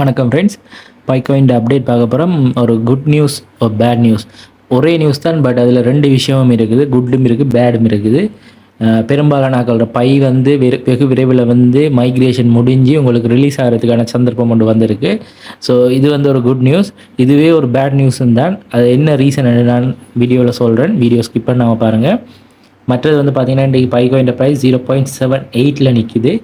வணக்கம் friends பைக்கோயின் update பார்க்க போகிறோம் ஒரு குட் நியூஸ் ஒரு பேட் நியூஸ் ஒரே நியூஸ் தான் பட் அதில் ரெண்டு விஷயமும் இருக்குது. குட்டும் இருக்குது பேடும் இருக்குது. பெரும்பாலான ஆக்களோட பை வந்து வெகு விரைவில் வந்து மைக்ரேஷன் முடிஞ்சு உங்களுக்கு ரிலீஸ் ஆகிறதுக்கான சந்தர்ப்பம் ஒன்று வந்திருக்கு. ஸோ இது வந்து ஒரு குட் நியூஸ் இதுவே ஒரு பேட் நியூஸும் தான். அது என்ன ரீசன் நான் வீடியோவில் சொல்கிறேன் வீடியோ ஸ்கிப் பண்ணாமல் பாருங்கள் மற்றது வந்து பார்த்தீங்கன்னா இன்றைக்கி Pi coin price zero point seven எயிட்டில் நிற்கிது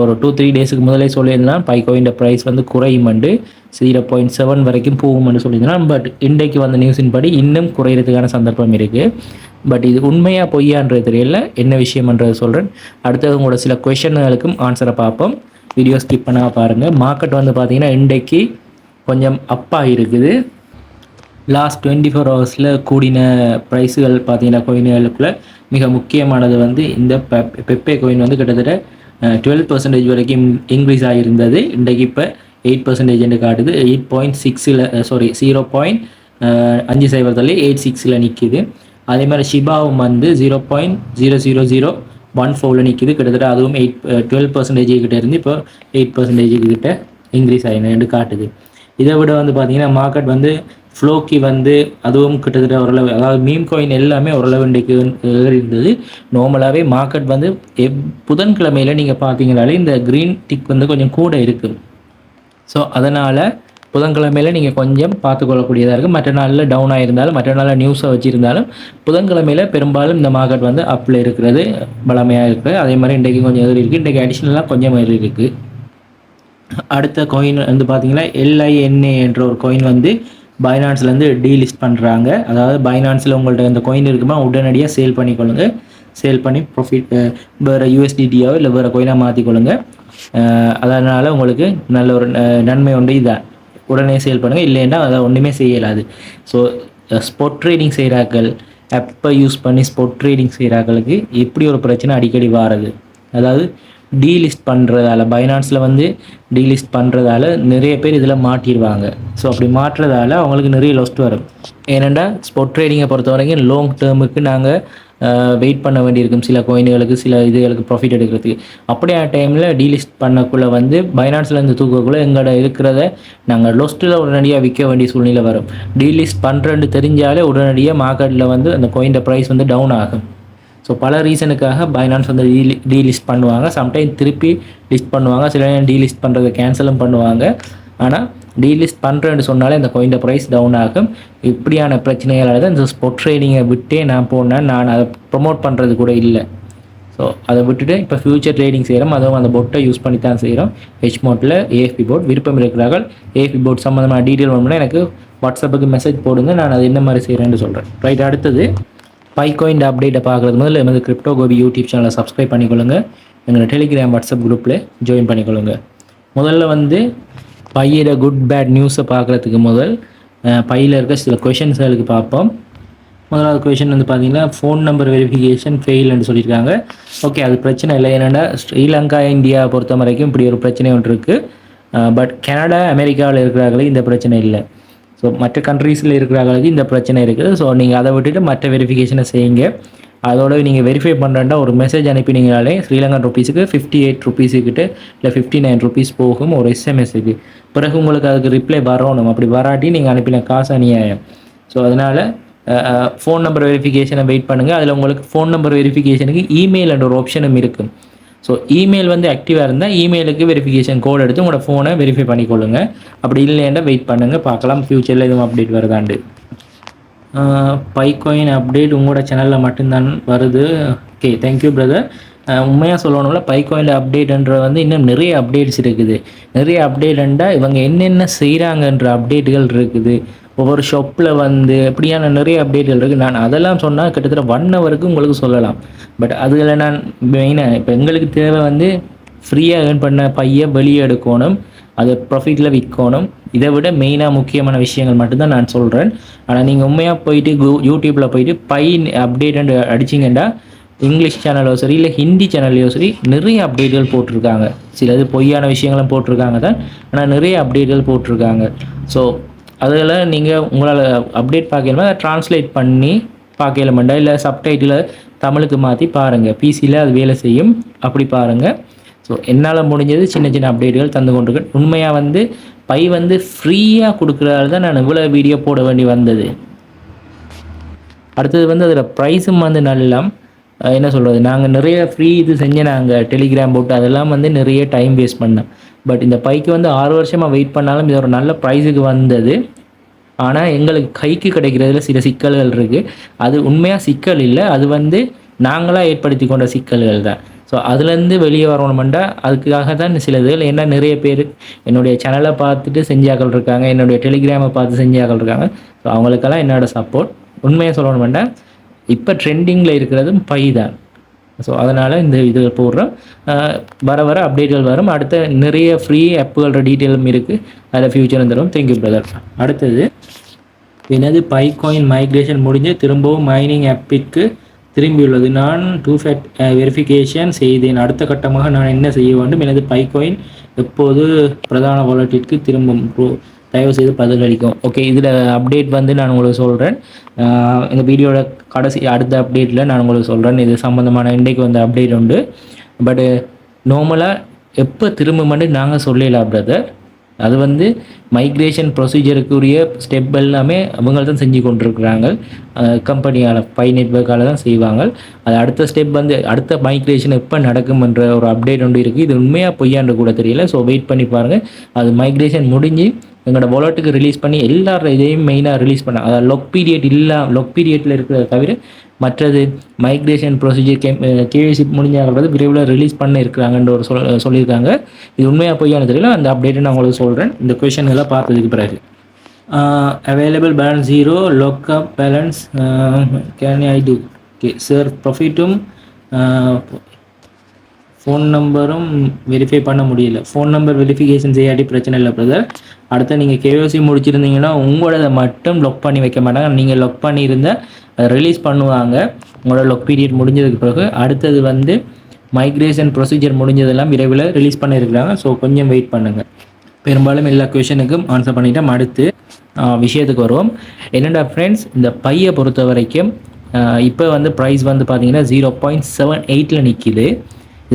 ஒரு டூ த்ரீ டேஸுக்கு முதலே சொல்லியிருந்தான். பைக்கோயின் ப்ரைஸ் வந்து குறையுமண்டு ஜீரோ பாயிண்ட் செவன் வரைக்கும் போகும்னு சொல்லியிருந்தான். பட் இன்றைக்கு வந்த நியூஸின் படி இன்னும் குறையிறதுக்கான சந்தர்ப்பம் இருக்குது பட் இது உண்மையாக பொய்யான்றது தெரியல. என்ன விஷயம்ன்றது சொல்கிறேன் அடுத்தது உங்களோட சில கொஷன்களுக்கும் ஆன்சரை பார்ப்போம். வீடியோ ஸ்கிப் பண்ணால் பாருங்கள் மார்க்கெட் வந்து பார்த்தீங்கன்னா இன்றைக்கு கொஞ்சம் அப்பாக இருக்குது. லாஸ்ட் டுவெண்ட்டி ஃபோர் ஹவர்ஸில் கூடின ப்ரைஸுகள் பார்த்தீங்கன்னா கோயின்களுக்குள்ள மிக முக்கியமானது வந்து இந்த பெப் பெப்பே கோயின் வந்து கிட்டத்தட்ட டுவெல் பர்சன்டேஜ் வரைக்கும் இன்க்ரீஸ் ஆகியிருந்தது இன்றைக்கு இப்போ எயிட் பர்சன்டேஜ் என்று காட்டுது. எயிட் பாயிண்ட் சிக்ஸில் சாரி ஜீரோ பாயிண்ட் அஞ்சு சைபர் எயிட் சிக்ஸில் நிற்கிது அதே மாதிரி ஷிபாவும் வந்து zero point zero zero zero one ஃபோரில் நிற்கிது கிட்டத்தட்ட அதுவும் எயிட் டுவெல் பர்சன்டேஜ் கிட்ட இருந்து இப்போ எயிட் பர்சன்டேஜ் கிட்ட இன்க்ரீஸ் ஆகினு காட்டுது. இதை விட வந்து பார்த்தீங்கன்னா மார்க்கெட் வந்து ஃப்ளோக்கி வந்து அதுவும் கிட்டத்தட்ட ஓரளவு அதாவது மீம் காயின் எல்லாமே ஓரளவு இன்றைக்கு இருந்தது நார்மலாகவே மார்க்கெட் வந்து எப் புதன்கிழமையில் நீங்கள் பார்த்தீங்கனாலே இந்த க்ரீன் டிக் வந்து கொஞ்சம் கூட இருக்குது ஸோ அதனால் புதன்கிழமையில் நீங்கள் கொஞ்சம் பார்த்துக்கொள்ளக்கூடியதாக இருக்குது மற்ற நாளில் டவுன் ஆகிருந்தாலும் மற்ற நாளில் நியூஸை வச்சுருந்தாலும் புதன்கிழமையில் பெரும்பாலும் இந்த மார்க்கெட் வந்து அப்பில் இருக்கிறது பலமையாக இருக்குது அதே மாதிரி இன்றைக்கு கொஞ்சம் ஏறி இருக்குது இன்றைக்கு அடிஷ்னலாக கொஞ்சம் ஏறி இருக்குது அடுத்த கோயின் வந்து பார்த்தீங்கன்னா எல்ஐஎன்ஏ என்ற ஒரு கோயின் வந்து பைனான்ஸ்லேருந்து டீலிஸ்ட் பண்ணுறாங்க அதாவது பைனான்ஸில் உங்கள்ட்ட இந்த கோயின் இருக்குமா உடனடியாக சேல் பண்ணிக்கொள்ளுங்க. சேல் பண்ணி ப்ராஃபிட் வேறு யூஎஸ்டிடியோ இல்லை வேறு கோயினாக மாற்றிக்கொள்ளுங்க அதனால் உங்களுக்கு நல்ல ஒரு நன்மை உண்டு. இதான் உடனே சேல் பண்ணுங்கள் இல்லைன்னா அதை ஒன்றுமே செய்யலாது. ஸோ ஸ்பொட் ட்ரேடிங் செய்கிறாக்கள் அப்போ யூஸ் பண்ணி ஸ்பொட் ட்ரேடிங் செய்கிறாக்களுக்கு இப்படி ஒரு பிரச்சனை அடிக்கடி வாரது? அதாவது டீலிஸ்ட் பண்ணுறதால பைனான்ஸில் வந்து டீலிஸ்ட் பண்ணுறதால நிறைய பேர் இதில் மாட்டிடுவாங்க ஸோ அப்படி மாட்டுறதால அவங்களுக்கு நிறைய லொஸ்ட் வரும். ஏனெண்டா ஸ்பொட் ட்ரேடிங்கை பொறுத்த வரைக்கும் லாங் டேர்முக்கு நாங்கள் வெயிட் பண்ண வேண்டியிருக்கும். சில கோயின்களுக்கு சில இதுகளுக்கு ப்ராஃபிட் எடுக்கிறதுக்கு. அப்படியான டைமில் டீலிஸ்ட் பண்ணக்குள்ளே வந்து பைனான்ஸ்லேருந்து தூக்கக்குள்ளே எங்களோட இருக்கிறத நாங்கள் லொஸ்ட்டில் உடனடியாக விற்க வேண்டிய சூழ்நிலை வரும். டீலிஸ்ட் பண்ணுறேன்னு தெரிஞ்சாலே உடனடியாக மார்க்கெட்டில் வந்து அந்த கோயின் ப்ரைஸ் வந்து டவுன் ஆகும். ஸோ பல ரீசனுக்காக பைனான்ஸ் வந்து டீலி டீலிஸ்ட் பண்ணுவாங்க. சம்டைம் திருப்பி லிஸ்ட் பண்ணுவாங்க. சில நேரம் டீலிஸ்ட் பண்ணுறதை கேன்சலும் பண்ணுவாங்க. ஆனால் டீலிஸ்ட் பண்ணுறேன்னு சொன்னாலே இந்த கோயின் ப்ரைஸ் டவுன் ஆகும். இப்படியான பிரச்சனைகளால் தான் இந்த ஸ்பொட் ட்ரேடிங்கை விட்டே நான் போனேன். நான் அதை ப்ரொமோட் பண்ணுறது கூட இல்லை. ஸோ அதை விட்டுட்டு இப்போ ஃபியூச்சர் ட்ரேடிங் செய்கிறோம் அதுவும் அந்த போட்டை யூஸ் பண்ணி தான் செய்கிறோம் ஹெச் மோட்டில் ஏஎஃபி போர்ட் விருப்பம் இருக்கிறார்கள். ஏஎஃபி போர்ட் சம்மந்தமான டீட்டெயில் வேணும்னா எனக்கு வாட்ஸ்அப்புக்கு மெசேஜ் போடுங்க. நான் அது என்ன மாதிரி செய்கிறேன்னு சொல்கிறேன் ரைட் அடுத்தது பைகோயின் அப்டேட்டை பார்க்குறது முதல்ல எமது கிரிப்டோ கோபி யூடியூப் சேனலை சப்ஸ்கிரைப் பண்ணிக்கொள்ளுங்க. எங்களோட டெலிகிராம் வாட்ஸ்அப் குரூப்பில் ஜாயின் பண்ணிக்கொள்ளுங்க. முதல்ல வந்து பையிட குட் பேட் நியூஸை பார்க்குறதுக்கு முதல் பையில் இருக்க சில கொஷின்ஸ்களுக்கு பார்ப்போம். முதலாவது கொஷின் வந்து பார்த்தீங்கன்னா ஃபோன் நம்பர் வெரிஃபிகேஷன் ஃபெயில்னு சொல்லியிருக்காங்க. ஓகே அது பிரச்சனை இல்லை. ஏன்னா ஸ்ரீலங்கா இந்தியா பொறுத்த வரைக்கும் இப்படி ஒரு பிரச்சனை ஒன்று இருக்குது பட் கனடா அமெரிக்காவில் இருக்கிறார்களே இந்த பிரச்சனை இல்லை. ஸோ மற்ற கண்ட்ரீஸில் இருக்கிறவங்களுக்கு இந்த பிரச்சனை இருக்குது. ஸோ நீங்கள் அதை விட்டுட்டு மற்ற வெரிஃபிகேஷனை செய்யுங்க. அதோட நீங்கள் வெரிஃபை பண்ணுறேன்டா ஒரு மெசேஜ் அனுப்பினீங்கனாலே ஸ்ரீலங்கன் ருபீஸுக்கு ஃபிஃப்டி எயிட் ருபீஸுக்கிட்ட இல்லை ஃபிஃப்டி நைன் ருபீஸ் போகும் ஒரு எஸ்எம்எஸ்க்கு பிறகு உங்களுக்கு அதுக்கு ரிப்ளை வரணும். அப்படி வராட்டி நீங்கள் அனுப்பின காசு அநியாயம். ஸோ அதனால் ஃபோன் நம்பர் வெரிஃபிகேஷனை வெயிட் பண்ணுங்கள் அதில் உங்களுக்கு ஃபோன் நம்பர் வெரிஃபிகேஷனுக்கு இமெயில் என்ற ஒரு ஆப்ஷனும் இருக்குது ஸோ இமெயில் வந்து ஆக்டிவாக இருந்தால் இமெயிலுக்கு வெரிஃபிகேஷன் கோட் எடுத்து உங்களோட ஃபோனை வெரிஃபை பண்ணிக்கொள்ளுங்க. அப்படி இல்லைன்னா வெயிட் பண்ணுங்கள் பார்க்கலாம். ஃப்யூச்சரில் எதுவும் அப்டேட் வருதாண்டு பைக்காயின் அப்டேட் உங்களோட சேனலில் மட்டும்தான் வருது. ஓகே தேங்க்யூ பிரதர் உண்மையாக சொல்லணும்ல பைகாயின் அப்டேட்ன்ற வந்து இன்னும் நிறைய அப்டேட்ஸ் இருக்குது. நிறைய அப்டேட்ண்டா இவங்க என்னென்ன செய்கிறாங்கன்ற அப்டேட்டுகள் இருக்குது. ஒவ்வொரு ஷாப்பில் வந்து இப்படியான நிறைய அப்டேட்கள் இருக்குது நான் அதெல்லாம் சொன்னால் கிட்டத்தட்ட ஒன் ஹவருக்கு உங்களுக்கு சொல்லலாம். பட் அதில் நான் மெயினாக இப்போ எங்களுக்கு தேவை வந்து ஃப்ரீயாக ஏர்ன் பண்ண பையை வெளியே எடுக்கணும். அதை ப்ராஃபிட்டில் விற்கணும் இதை விட மெயினாக முக்கியமான விஷயங்கள் மட்டும்தான் நான் சொல்கிறேன் ஆனால் நீங்கள் உண்மையாக போயிட்டு கூ யூடியூப்பில் போயிட்டு பை அப்டேட் அடிச்சிங்கன்னா இங்கிலீஷ் சேனலோ சரி இல்லை ஹிந்தி சேனல்லையோ சரி நிறைய அப்டேட்கள் போட்டிருக்காங்க. சிலது பொய்யான விஷயங்களும் போட்டிருக்காங்க தான். ஆனால் நிறைய அப்டேட்கள் போட்டிருக்காங்க. ஸோ அதில் நீங்கள் உங்களால் அப்டேட் பார்க்கணுமா அதை ட்ரான்ஸ்லேட் பண்ணி பார்க்கலமெண்டா இல்லை சப்டைட்டில் தமிழுக்கு மாற்றி பாருங்கள் பிசியில் அது வேலை செய்யும். அப்படி பாருங்கள் ஸோ என்னால் முடிஞ்சது சின்ன சின்ன அப்டேட்டுகள் தந்து கொண்டிருக்கேன். உண்மையாக வந்து பை வந்து ஃப்ரீயாக கொடுக்குறதால தான் நான் இவ்வளோ வீடியோ போட வேண்டி வந்தது. அடுத்தது வந்து அதில் ப்ரைஸும் வந்து நல்லா என்ன சொல்கிறது நாங்கள் நிறைய ஃப்ரீ இது செஞ்ச நாங்கள் டெலிகிராம் போட்டு அதெல்லாம் வந்து நிறைய டைம் வேஸ்ட் பண்ணோம். பட் இந்த பைக்கு வந்து ஆறு வருஷமாக வெயிட் பண்ணாலும் இது ஒரு நல்ல ப்ரைஸுக்கு வந்தது. ஆனால் எங்களுக்கு கைக்கு கிடைக்கிறதுல சில சிக்கல்கள் இருக்குது அது உண்மையாக சிக்கல் இல்லை. அது வந்து நாங்களாக ஏற்படுத்தி கொண்ட சிக்கல்கள் தான். ஸோ அதுலேருந்து வெளியே வரணுமெண்டா அதுக்காக தான் சில இதுகள். ஏன்னா நிறைய பேர் என்னுடைய சேனலை பார்த்துட்டு செஞ்சாக்கள் இருக்காங்க. என்னுடைய டெலிகிராமை பார்த்து செஞ்சாக்கள் இருக்காங்க. ஸோ அவங்களுக்கெல்லாம் என்னோடய சப்போர்ட் உண்மையாக சொல்லணுமெண்டா இப்போ ட்ரெண்டிங்கில் இருக்கிறதும் பை தான். ஸோ அதனால் இந்த இது போடுறோம். வர வர அப்டேட்கள் வரும். அடுத்த நிறைய ஃப்ரீ ஆப்புகளோட டீட்டெயிலும் இருக்குது அதில் ஃபியூச்சரும் தரும் தேங்க்யூ பிரதர் அடுத்தது எனது பைகாயின் மைக்ரேஷன் முடிஞ்சு திரும்பவும் மைனிங் ஆப்பிற்கு திரும்பியுள்ளது. நான் டூ ஃபேட் வெரிஃபிகேஷன் செய்தேன். அடுத்த கட்டமாக நான் என்ன செய்ய வேண்டும்? எனது பைகாயின் எப்போது பிரதான வாலெட்டிற்கு திரும்பும்? தயவு செய்து பதிலளிக்கும். ஓகே இதில் அப்டேட் வந்து நான் உங்களுக்கு சொல்கிறேன் இந்த வீடியோட கடைசி அடுத்த அப்டேட்டில் நான் உங்களுக்கு சொல்கிறேன் இது சம்மந்தமான இன்றைக்கு வந்த அப்டேட் உண்டு. பட்டு நார்மலாக எப்போ திரும்புமெண்டு நாங்கள் சொல்லலாம் பிரதர் அது வந்து மைக்ரேஷன் ப்ரொசீஜருக்குரிய ஸ்டெப் எல்லாமே அவங்க தான் செஞ்சு கொண்டிருக்கிறாங்க. கம்பெனியால் பை நெட்ஒர்க்கால் தான் செய்வாங்க. அது அடுத்த ஸ்டெப் வந்து அடுத்த மைக்ரேஷன் எப்போ நடக்கும்ன்ற ஒரு அப்டேட் ஒன்று இருக்குது இது உண்மையாக பொய்யாண்டு கூட தெரியல. ஸோ வெயிட் பண்ணி பாருங்கள் அது மைக்ரேஷன் முடிஞ்சு எங்களோட வாலெட்டுக்கு ரிலீஸ் பண்ணி எல்லா இதையும் மெயினாக ரிலீஸ் பண்ண அதாவது லொக் பீரியட் இல்லை லொக் பீரியடில் இருக்கிறத தவிர மற்றது மைக்ரேஷன் ப்ரொசீஜர் கே கேவிசி முடிஞ்சாங்கிறது விரைவில் ரிலீஸ் பண்ண இருக்கிறாங்கன்ற ஒரு சொல் சொல்லியிருக்காங்க. இது உண்மையாக பொய்யான தெரியல. அந்த அப்டேட்டை நான் உங்களுக்கு சொல்கிறேன் இந்த கொஷன் எல்லாம் பார்த்ததுக்கு பிறகு. Available balance zero lockup balance can I do okay sir ப்ரொஃபிட்டும் phone நம்பரும் வெரிஃபை பண்ண முடியல. ஃபோன் நம்பர் வெரிஃபிகேஷன் செய்யாட்டி பிரச்சனை இல்லை பிரதர் அடுத்து நீங்கள் கேஓசி முடிச்சிருந்தீங்கன்னா உங்களோட மட்டும் லொக் பண்ணி வைக்க மாட்டாங்க. நீங்கள் லொக் பண்ணியிருந்தால் ரிலீஸ் பண்ணுவாங்க. உங்களோட லொக் பீரியட் முடிஞ்சதுக்கு பிறகு அடுத்தது வந்து மைக்ரேஷன் ப்ரொசீஜர் முடிஞ்சதெல்லாம் விரைவில் ரிலீஸ் பண்ணியிருக்கிறாங்க. ஸோ கொஞ்சம் வெயிட் பண்ணுங்கள் பெரும்பாலும் எல்லா கொஷனுக்கும் ஆன்சர் பண்ணிட்டோம். அடுத்து விஷயத்துக்கு வருவோம். என்னடா ஃப்ரெண்ட்ஸ் இந்த பையை பொறுத்த வரைக்கும் இப்போ வந்து ப்ரைஸ் வந்து பார்த்தீங்கன்னா ஜீரோ பாயிண்ட் செவன் எயிட்டில் நிற்கிது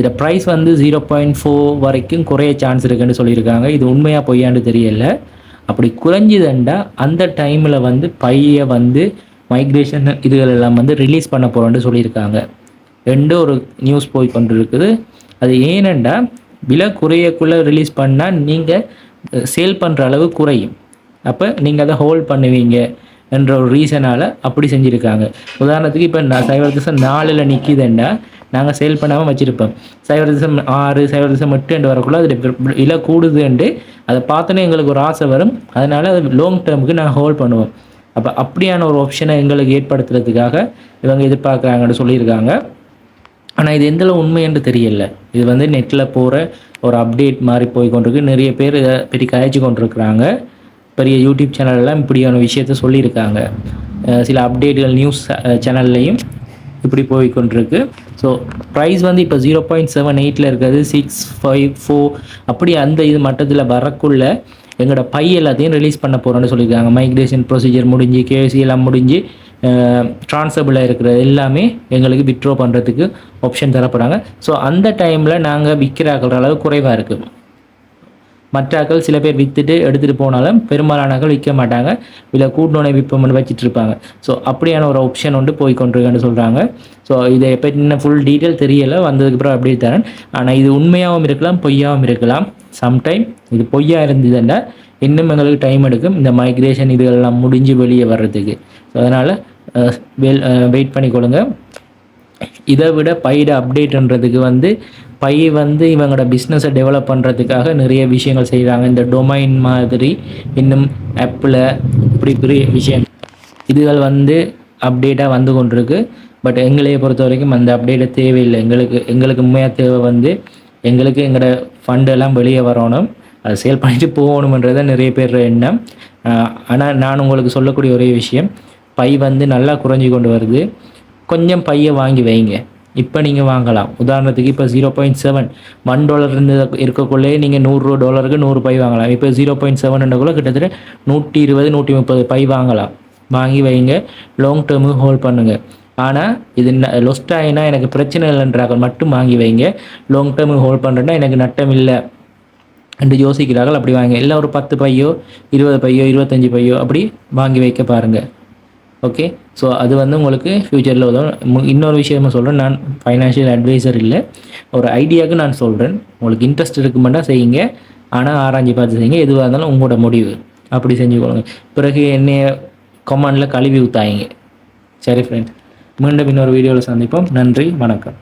இதில் ப்ரைஸ் வந்து ஜீரோ பாயிண்ட் ஃபோர் வரைக்கும் குறைய சான்ஸ் இருக்குன்னு சொல்லியிருக்காங்க. இது உண்மையாக பொய்யான்னு தெரியல. அப்படி குறைஞ்சிதண்டா அந்த டைமில் வந்து பையை வந்து மைக்ரேஷன் இதுகள் எல்லாம் வந்து ரிலீஸ் பண்ண போகிறோன்னு சொல்லியிருக்காங்க. ரெண்டு ஒரு நியூஸ் போய் கொண்டு இருக்குது அது ஏனெண்டா விலை குறையக்குள்ளே ரிலீஸ் பண்ணால் நீங்கள் சேல் பண்ணுற அளவு குறையும். அப்போ நீங்கள் அதை ஹோல்ட் பண்ணுவீங்க என்ற ஒரு ரீசனால் அப்படி செஞ்சுருக்காங்க. உதாரணத்துக்கு இப்போ நான் சைவர் திசம் நாலில் நிற்கிதுண்டா நாங்கள் சேல் பண்ணாமல் வச்சுருப்போம். சைவர் திசம் ஆறு சைவர் திசம் எட்டு என்று வரக்குள்ள அது விலை கூடுதுண்டு அதை பார்த்தோன்னே எங்களுக்கு ஒரு ஆசை வரும். அதனால் அது லாங் டேர்முக்கு நாங்கள் ஹோல்ட் பண்ணுவோம். அப்போ அப்படியான ஒரு ஆப்ஷனை எங்களுக்கு ஏற்படுத்துறதுக்காக இவங்க எதிர்பார்க்குறாங்கன்னு சொல்லியிருக்காங்க. ஆனால் இது எந்தளவு உண்மை என்று தெரியல. இது வந்து நெட்டில் போகிற ஒரு அப்டேட் மாதிரி போய் கொண்டிருக்கு. நிறைய பேர் இதை பெரிய கதைச்சு கொண்டிருக்கிறாங்க. பெரிய யூடியூப் சேனல்லாம் இப்படியான விஷயத்த சொல்லியிருக்காங்க. சில அப்டேட்டுகள் நியூஸ் சேனல்லையும் இப்படி போய் கொண்டிருக்கு ஸோ ப்ரைஸ் வந்து இப்போ ஜீரோ பாயிண்ட் செவன் எயிட்டில் இருக்கிறது சிக்ஸ் ஃபைவ் ஃபோர் அப்படி அந்த இது மட்டத்தில் வரக்குள்ள எங்களோட பை எல்லாத்தையும் ரிலீஸ் பண்ண போகிறோன்னு சொல்லியிருக்காங்க. மைக்ரேஷன் ப்ரொசீஜர் முடிஞ்சு கேஎஸ்சி எல்லாம் முடிஞ்சு ட்ரான்ஸபிளாக இருக்கிறது எல்லாமே எங்களுக்கு விட்ரோ பண்ணுறதுக்கு ஆப்ஷன் தரப்படுறாங்க ஸோ அந்த டைமில் நாங்கள் விற்கிறாக்கிற அளவு குறைவாக இருக்குது மற்றாக்கள் சில பேர் விற்றுட்டு எடுத்துகிட்டு போனாலும் பெரும்பாலானாக்கள் விற்க மாட்டாங்க. இல்லை கூட்டணை விற்பம்னு வச்சுட்டு இருப்பாங்க ஸோ அப்படியான ஒரு ஆப்ஷன் வந்து போய் கொண்டிருக்கேன்னு சொல்கிறாங்க ஸோ இதை பற்றின ஃபுல் டீட்டெயில் தெரியலை. வந்ததுக்கப்புறம் அப்படியே தரேன். ஆனால் இது உண்மையாகவும் இருக்கலாம் பொய்யாகவும் இருக்கலாம். சம்டைம் இது பொய்யா இருந்ததுன்னா இன்னும் எங்களுக்கு டைம் எடுக்கும். இந்த மைக்ரேஷன் இதுகளெல்லாம் முடிஞ்சு வெளியே வர்றதுக்கு. ஸோ அதனால் வெல் வெயிட் பண்ணிக்கொள்ளுங்க. இதை விட பைட அப்டேட்ன்றதுக்கு வந்து பை வந்து இவங்களோட பிஸ்னஸை டெவலப் பண்ணுறதுக்காக நிறைய விஷயங்கள் செய்கிறாங்க இந்த டொமைன் மாதிரி இன்னும் ஆப்பில் இப்படி பெரிய விஷயம். இதுகள் வந்து அப்டேட்டாக வந்து கொண்டிருக்கு. பட் எங்களையை பொறுத்த வரைக்கும் அந்த அப்டேட்டை தேவையில்லை. எங்களுக்கு எங்களுக்கு உண்மையாக தேவை வந்து எங்களுக்கு எங்களோட ஃபண்டு எல்லாம் வெளியே வரணும். அதை சேல் பண்ணிட்டு போகணுமன்றதை நிறைய பேர் எண்ணம். ஆனால் நான் உங்களுக்கு சொல்லக்கூடிய ஒரே விஷயம் பை வந்து நல்லா குறைஞ்சி கொண்டு வருது. கொஞ்சம் பையை வாங்கி வைங்க. இப்போ நீங்கள் வாங்கலாம். உதாரணத்துக்கு இப்போ zero point seven one dollar இருந்து இருக்கக்குள்ளே நீங்கள் நூறு டாலருக்கு நூறு பை வாங்கலாம். இப்போ ஜீரோ பாயிண்ட் செவன்ன்றக்குள்ள கிட்டத்தட்ட நூற்றி இருபது நூற்றி முப்பது பை வாங்கலாம். வாங்கி வைங்க. லாங் டேர்மு ஹோல்ட் பண்ணுங்கள் ஆனால் இது லொஸ்ட் ஆகினா எனக்கு பிரச்சனை இல்லைன்றார்கள் மட்டும் வாங்கி வைங்க. லாங் டேர்மு ஹோல்ட் பண்ணுறேன்னா எனக்கு நட்டம் இல்லை. என்று யோசிக்கிறார்கள். அப்படி வாங்க. இல்லை ஒரு பத்து பையோ இருபது பையோ இருபத்தஞ்சி பையோ அப்படி வாங்கி வைக்க பாருங்கள் ஓகே ஸோ அது வந்து உங்களுக்கு ஃப்யூச்சரில் உதவும். இன்னொரு விஷயமா சொல்கிறேன் நான் ஃபைனான்ஷியல் அட்வைசர் இல்லை. ஒரு ஐடியாவுக்கு நான் சொல்கிறேன் உங்களுக்கு இன்ட்ரெஸ்ட் இருக்குமெண்டா செய்யுங்க. ஆனால் ஆராய்ஞ்சி பார்த்து செய்யுங்க. எதுவாக இருந்தாலும் உங்களோட முடிவு. அப்படி செஞ்சுக்கொள்ளுங்க பிறகு என்னைய கொமாண்டில் கழுவி ஊத்தாயிங்க சரி ஃப்ரெண்ட்ஸ் மீண்டும் இன்னொரு வீடியோவில் சந்திப்போம். நன்றி. வணக்கம்.